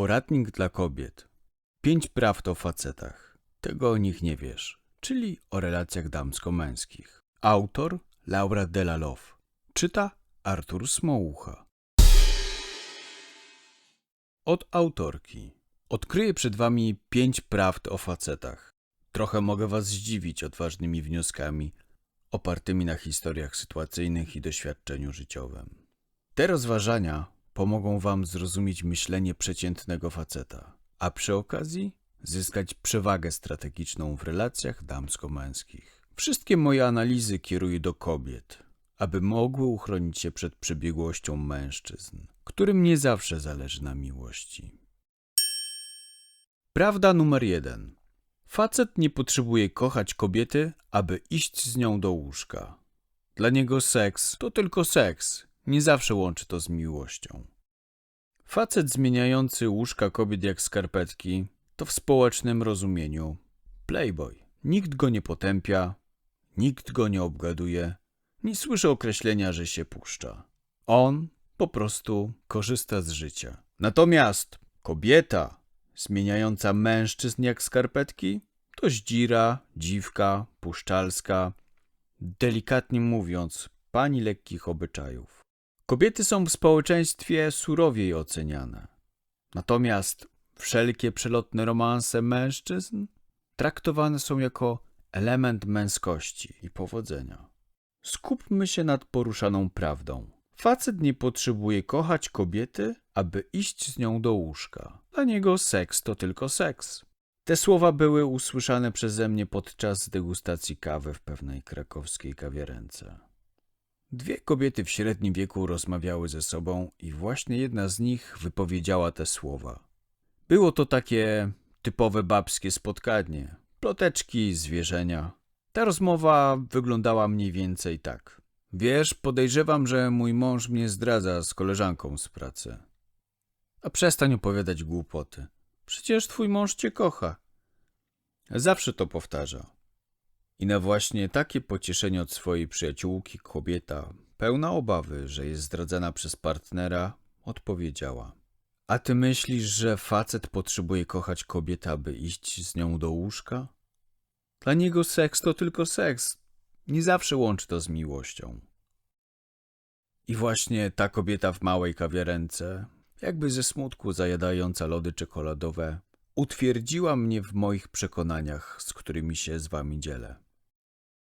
Poradnik dla kobiet. Pięć prawd o facetach. Tego o nich nie wiesz, czyli o relacjach damsko-męskich. Autor Laura Delalow. Czyta Artur Smołucha. Od autorki. Odkryję przed wami pięć prawd o facetach. Trochę mogę was zdziwić odważnymi wnioskami opartymi na historiach sytuacyjnych i doświadczeniu życiowym. Te rozważania pomogą wam zrozumieć myślenie przeciętnego faceta, a przy okazji zyskać przewagę strategiczną w relacjach damsko-męskich. Wszystkie moje analizy kieruję do kobiet, aby mogły uchronić się przed przebiegłością mężczyzn, którym nie zawsze zależy na miłości. Prawda numer jeden. Facet nie potrzebuje kochać kobiety, aby iść z nią do łóżka. Dla niego seks to tylko seks, nie zawsze łączy to z miłością. Facet zmieniający łóżka kobiet jak skarpetki to w społecznym rozumieniu playboy. Nikt go nie potępia, nikt go nie obgaduje, nie słyszy określenia, że się puszcza. On po prostu korzysta z życia. Natomiast kobieta zmieniająca mężczyzn jak skarpetki to zdzira, dziwka, puszczalska, delikatnie mówiąc, pani lekkich obyczajów. Kobiety są w społeczeństwie surowiej oceniane. Natomiast wszelkie przelotne romanse mężczyzn traktowane są jako element męskości i powodzenia. Skupmy się nad poruszaną prawdą. Facet nie potrzebuje kochać kobiety, aby iść z nią do łóżka. Dla niego seks to tylko seks. Te słowa były usłyszane przeze mnie podczas degustacji kawy w pewnej krakowskiej kawiarence. Dwie kobiety w średnim wieku rozmawiały ze sobą i właśnie jedna z nich wypowiedziała te słowa. Było to takie typowe babskie spotkanie, ploteczki, zwierzenia. Ta rozmowa wyglądała mniej więcej tak. Wiesz, podejrzewam, że mój mąż mnie zdradza z koleżanką z pracy. A przestań opowiadać głupoty. Przecież twój mąż cię kocha. Zawsze to powtarza. I na właśnie takie pocieszenie od swojej przyjaciółki kobieta, pełna obawy, że jest zdradzana przez partnera, odpowiedziała. A ty myślisz, że facet potrzebuje kochać kobietę, aby iść z nią do łóżka? Dla niego seks to tylko seks. Nie zawsze łączy to z miłością. I właśnie ta kobieta w małej kawiarence, jakby ze smutku zajadająca lody czekoladowe, utwierdziła mnie w moich przekonaniach, z którymi się z wami dzielę.